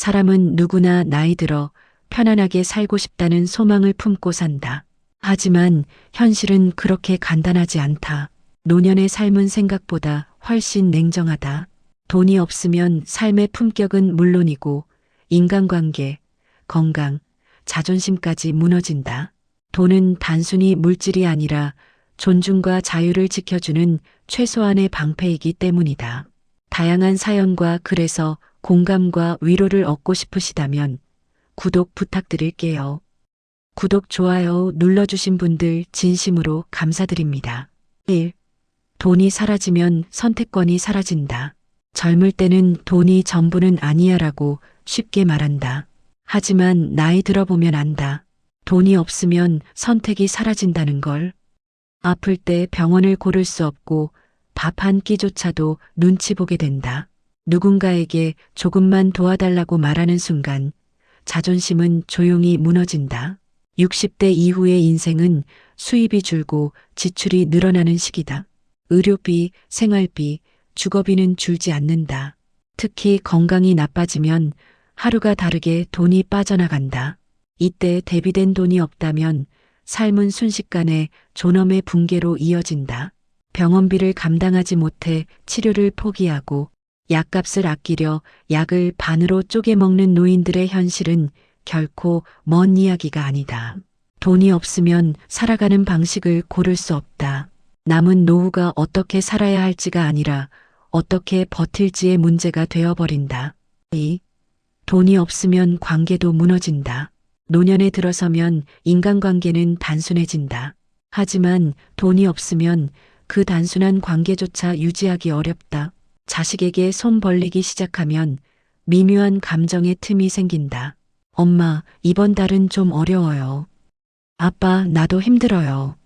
사람은 누구나 나이 들어 편안하게 살고 싶다는 소망을 품고 산다. 하지만 현실은 그렇게 간단하지 않다. 노년의 삶은 생각보다 훨씬 냉정하다. 돈이 없으면 삶의 품격은 물론이고 인간관계, 건강, 자존심까지 무너진다. 돈은 단순히 물질이 아니라 존중과 자유를 지켜주는 최소한의 방패이기 때문이다. 다양한 사연과 글에서 공감과 위로를 얻고 싶으시다면 구독 부탁드릴게요. 구독, 좋아요 눌러주신 분들 진심으로 감사드립니다. 1. 돈이 사라지면 선택권이 사라진다. 젊을 때는 돈이 전부는 아니야 라고 쉽게 말한다. 하지만 나이 들어보면 안다. 돈이 없으면 선택이 사라진다는 걸. 아플 때 병원을 고를 수 없고 밥 한 끼조차도 눈치 보게 된다. 누군가에게 조금만 도와달라고 말하는 순간 자존심은 조용히 무너진다. 60대 이후의 인생은 수입이 줄고 지출이 늘어나는 시기다. 의료비, 생활비, 주거비는 줄지 않는다. 특히 건강이 나빠지면 하루가 다르게 돈이 빠져나간다. 이때 대비된 돈이 없다면 삶은 순식간에 존엄의 붕괴로 이어진다. 병원비를 감당하지 못해 치료를 포기하고 약값을 아끼려 약을 반으로 쪼개 먹는 노인들의 현실은 결코 먼 이야기가 아니다. 돈이 없으면 살아가는 방식을 고를 수 없다. 남은 노후가 어떻게 살아야 할지가 아니라 어떻게 버틸지의 문제가 되어버린다. 2. 돈이 없으면 관계도 무너진다. 노년에 들어서면 인간관계는 단순해진다. 하지만 돈이 없으면 그 단순한 관계조차 유지하기 어렵다. 자식에게 손 벌리기 시작하면 미묘한 감정의 틈이 생긴다. 엄마, 이번 달은 좀 어려워요. 아빠, 나도 힘들어요.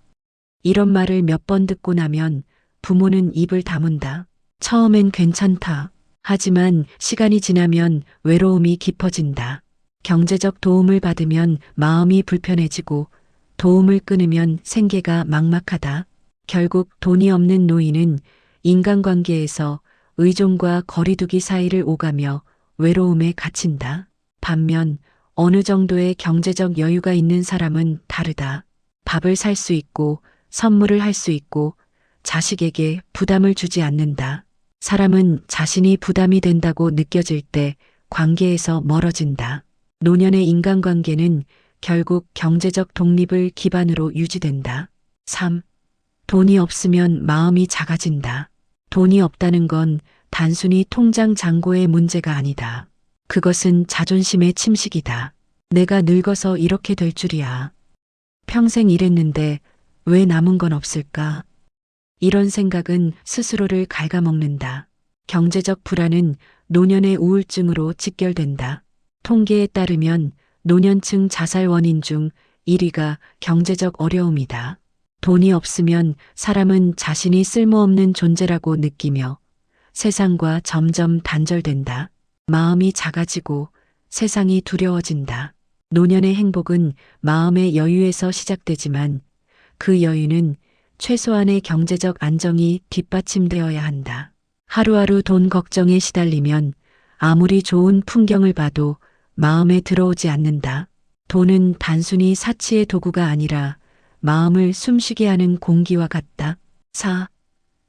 이런 말을 몇 번 듣고 나면 부모는 입을 다문다. 처음엔 괜찮다. 하지만 시간이 지나면 외로움이 깊어진다. 경제적 도움을 받으면 마음이 불편해지고 도움을 끊으면 생계가 막막하다. 결국 돈이 없는 노인은 인간관계에서 의존과 거리두기 사이를 오가며 외로움에 갇힌다. 반면 어느 정도의 경제적 여유가 있는 사람은 다르다. 밥을 살 수 있고 선물을 할 수 있고 자식에게 부담을 주지 않는다. 사람은 자신이 부담이 된다고 느껴질 때 관계에서 멀어진다. 노년의 인간관계는 결국 경제적 독립을 기반으로 유지된다. 3. 돈이 없으면 마음이 작아진다. 돈이 없다는 건 단순히 통장 잔고의 문제가 아니다. 그것은 자존심의 침식이다. 내가 늙어서 이렇게 될 줄이야. 평생 일했는데 왜 남은 건 없을까? 이런 생각은 스스로를 갉아먹는다. 경제적 불안은 노년의 우울증으로 직결된다. 통계에 따르면 노년층 자살 원인 중 1위가 경제적 어려움이다. 돈이 없으면 사람은 자신이 쓸모없는 존재라고 느끼며 세상과 점점 단절된다. 마음이 작아지고 세상이 두려워진다. 노년의 행복은 마음의 여유에서 시작되지만 그 여유는 최소한의 경제적 안정이 뒷받침되어야 한다. 하루하루 돈 걱정에 시달리면 아무리 좋은 풍경을 봐도 마음에 들어오지 않는다. 돈은 단순히 사치의 도구가 아니라 마음을 숨쉬게 하는 공기와 같다. 4.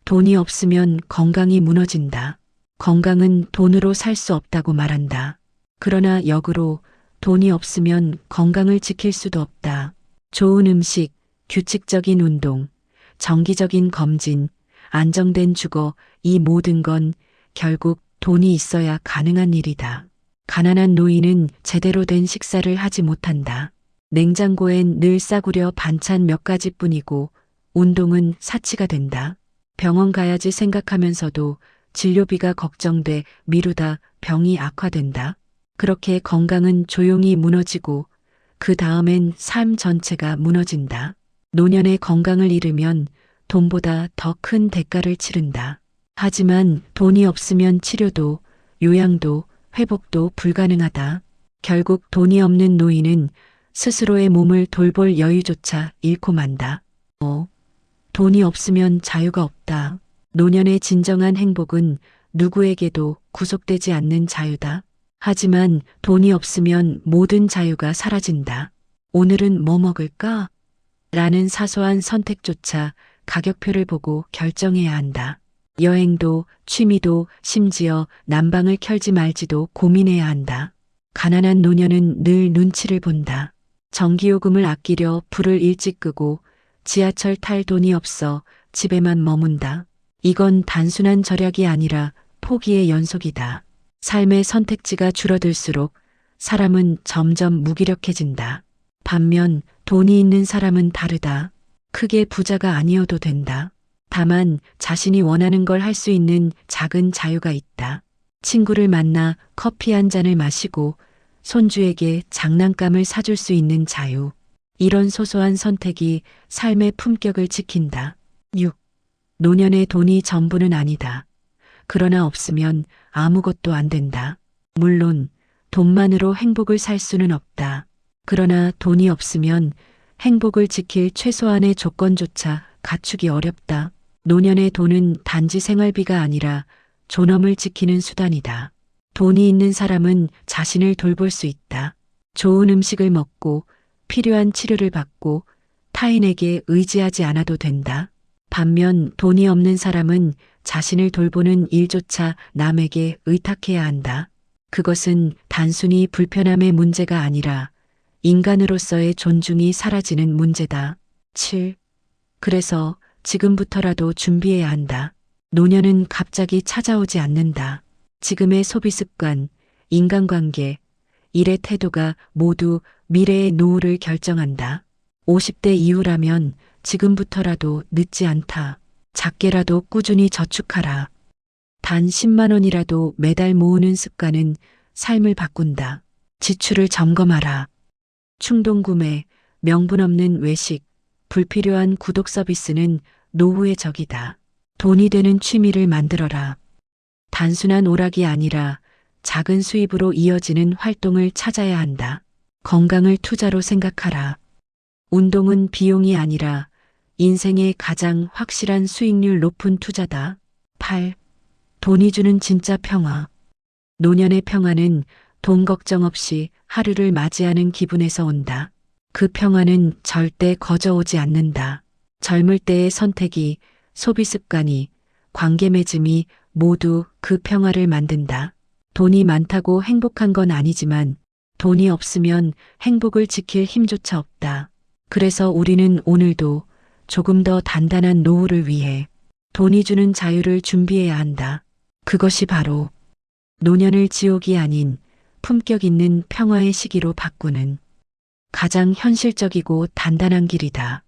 돈이 없으면 건강이 무너진다. 건강은 돈으로 살 수 없다고 말한다. 그러나 역으로 돈이 없으면 건강을 지킬 수도 없다. 좋은 음식, 규칙적인 운동, 정기적인 검진, 안정된 주거, 이 모든 건 결국 돈이 있어야 가능한 일이다. 가난한 노인은 제대로 된 식사를 하지 못한다. 냉장고엔 늘 싸구려 반찬 몇 가지뿐이고 운동은 사치가 된다. 병원 가야지 생각하면서도 진료비가 걱정돼 미루다 병이 악화된다. 그렇게 건강은 조용히 무너지고 그 다음엔 삶 전체가 무너진다. 노년의 건강을 잃으면 돈보다 더 큰 대가를 치른다. 하지만 돈이 없으면 치료도, 요양도, 회복도 불가능하다. 결국 돈이 없는 노인은 스스로의 몸을 돌볼 여유조차 잃고 만다. 어, 돈이 없으면 자유가 없다. 노년의 진정한 행복은 누구에게도 구속되지 않는 자유다. 하지만 돈이 없으면 모든 자유가 사라진다. 오늘은 뭐 먹을까? 라는 사소한 선택조차 가격표를 보고 결정해야 한다. 여행도, 취미도, 심지어 난방을 켤지 말지도 고민해야 한다. 가난한 노년은 늘 눈치를 본다. 전기요금을 아끼려 불을 일찍 끄고 지하철 탈 돈이 없어 집에만 머문다. 이건 단순한 절약이 아니라 포기의 연속이다. 삶의 선택지가 줄어들수록 사람은 점점 무기력해진다. 반면 돈이 있는 사람은 다르다. 크게 부자가 아니어도 된다. 다만 자신이 원하는 걸 할 수 있는 작은 자유가 있다. 친구를 만나 커피 한 잔을 마시고 손주에게 장난감을 사줄 수 있는 자유. 이런 소소한 선택이 삶의 품격을 지킨다. 6. 노년의 돈이 전부는 아니다. 그러나 없으면 아무것도 안 된다. 물론 돈만으로 행복을 살 수는 없다. 그러나 돈이 없으면 행복을 지킬 최소한의 조건조차 갖추기 어렵다. 노년의 돈은 단지 생활비가 아니라 존엄을 지키는 수단이다. 돈이 있는 사람은 자신을 돌볼 수 있다. 좋은 음식을 먹고 필요한 치료를 받고 타인에게 의지하지 않아도 된다. 반면 돈이 없는 사람은 자신을 돌보는 일조차 남에게 의탁해야 한다. 그것은 단순히 불편함의 문제가 아니라 인간으로서의 존중이 사라지는 문제다. 7. 그래서 지금부터라도 준비해야 한다. 노년은 갑자기 찾아오지 않는다. 지금의 소비 습관, 인간관계, 일의 태도가 모두 미래의 노후를 결정한다. 50대 이후라면 지금부터라도 늦지 않다. 작게라도 꾸준히 저축하라. 단 10만 원이라도 매달 모으는 습관은 삶을 바꾼다. 지출을 점검하라. 충동 구매, 명분 없는 외식, 불필요한 구독 서비스는 노후의 적이다. 돈이 되는 취미를 만들어라. 단순한 오락이 아니라 작은 수입으로 이어지는 활동을 찾아야 한다. 건강을 투자로 생각하라. 운동은 비용이 아니라 인생의 가장 확실한 수익률 높은 투자다. 8. 돈이 주는 진짜 평화. 노년의 평화는 돈 걱정 없이 하루를 맞이하는 기분에서 온다. 그 평화는 절대 거저오지 않는다. 젊을 때의 선택이, 소비 습관이, 관계 맺음이 모두 그 평화를 만든다. 돈이 많다고 행복한 건 아니지만 돈이 없으면 행복을 지킬 힘조차 없다. 그래서 우리는 오늘도 조금 더 단단한 노후를 위해 돈이 주는 자유를 준비해야 한다. 그것이 바로 노년을 지옥이 아닌 품격 있는 평화의 시기로 바꾸는 가장 현실적이고 단단한 길이다.